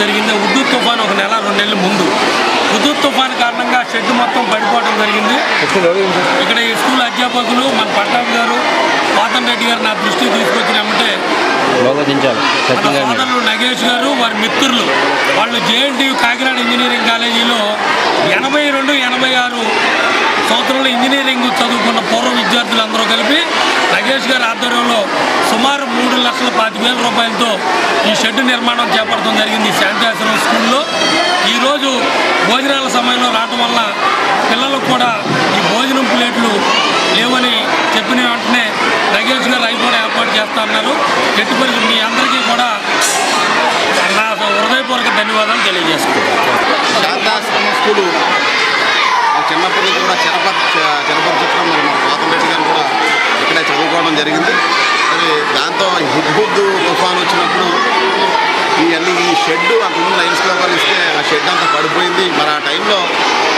జరిగింది. ఉద్దు తుఫాన్ ఒక నెల రెండు నెలల ముందు. ఉద్దు తుఫాన్ కారణంగా షెడ్ మొత్తం పడిపోవడం జరిగింది. ఇక్కడ ఈ స్కూల్ అధ్యాపకులు మన పట్టాభి గారు పాతం రెడ్డి గారు నా దృష్టికి తీసుకొచ్చినామంటే సోదరులు నగేష్ గారు వారి మిత్రులు వాళ్ళు జేఎన్టీ కాకినాడ ఇంజనీరింగ్ కాలేజీలో ఎనభై రెండు ఎనభై ఆరు సంవత్సరంలో ఇంజనీరింగ్ చదువుకున్న పూర్వ విద్యార్థులందరూ కలిపి నగేష్ గారి ఆధ్వర్యంలో సుమారు మూడు లక్షల పాతిక వేల రూపాయలతో ఈ షెడ్ నిర్మాణం చేపట్టడం జరిగింది ఈ స్కూల్లో. ఈరోజు భోజనాల సమయంలో రావటం వల్ల పిల్లలకు కూడా ఈ భోజనం ప్లేట్లు లేవని చెప్పిన వెంటనే రగేష్ గారు అవి కూడా ఏర్పాటు చేస్తా ఉన్నారు ఎట్టి పరిస్థితి మీ అందరికీ కూడా నా హృదయపూర్వక ధన్యవాదాలు తెలియజేసుకుంటాను స్కూలు చిన్నప్పటి నుంచి కూడా చెరప చిరపరిచడం మరి మా పాతం రెడ్డి గారు కూడా ఇక్కడే చదువుకోవడం జరిగింది. దాంతో హుద్హుద్దు తుఫాన్ వచ్చినప్పుడు ఇవన్నీ ఈ షెడ్ అంతకుముందు లైన్స్ క్లబర్ ఇస్తే ఆ షెడ్ అంతా పడిపోయింది. మరి ఆ టైంలో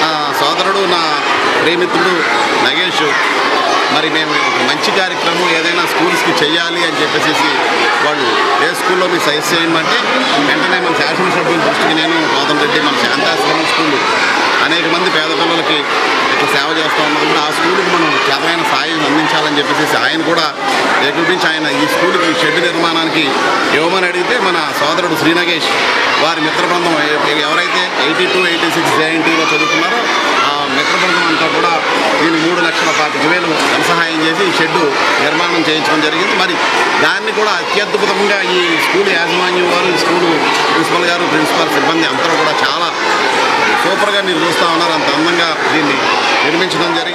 నా సోదరుడు నా ప్రేమిత్రుడు నగేష్ మరి మేము ఒక మంచి కార్యక్రమం ఏదైనా స్కూల్స్కి చేయాలి అని చెప్పేసి వాళ్ళు ఏ స్కూల్లో మీరు సజెస్ట్ చేయమంటే వెంటనే మన శాసనసభ్యుల దృష్టికి నేను గౌతమ్ రెడ్డి మన శాంతాశ్రమం స్కూల్ అనేక మంది పేద పిల్లలకి సేవ చేస్తూ. ఉన్నప్పుడు ఆ స్కూల్కి మనం చేతనైన సాయం అందించాలని చెప్పేసి ఆయన కూడా ఏకీపించి ఆయన ఈ స్కూల్కి షెడ్ నిర్మాణానికి ఇవ్వమని అడిగితే మన సోదరుడు శ్రీనగేష్ వారి మిత్ర బృందం ఎవరైతే ఎయిటీ టూ ఎయిటీ సిక్స్ జేఎన్టీలో చదువుతున్నారో ఆ మిత్ర బృందం అంతా కూడా దీన్ని మూడు లక్షల పాతిక వేలు ధనసహాయం చేసి ఈ షెడ్డు నిర్మాణం చేయించడం జరిగింది. మరి దాన్ని కూడా అత్యద్భుతంగా ఈ స్కూల్ యాజమాన్యం వారు ఈ స్కూలు ప్రిన్సిపల్ గారు ప్రిన్సిపల్ సిబ్బంది అందరూ కూడా చాలా సూపర్గా మీరు చూస్తూ ఉన్నారు. అంత అందంగా దీన్ని నిర్మించడం జరిగింది.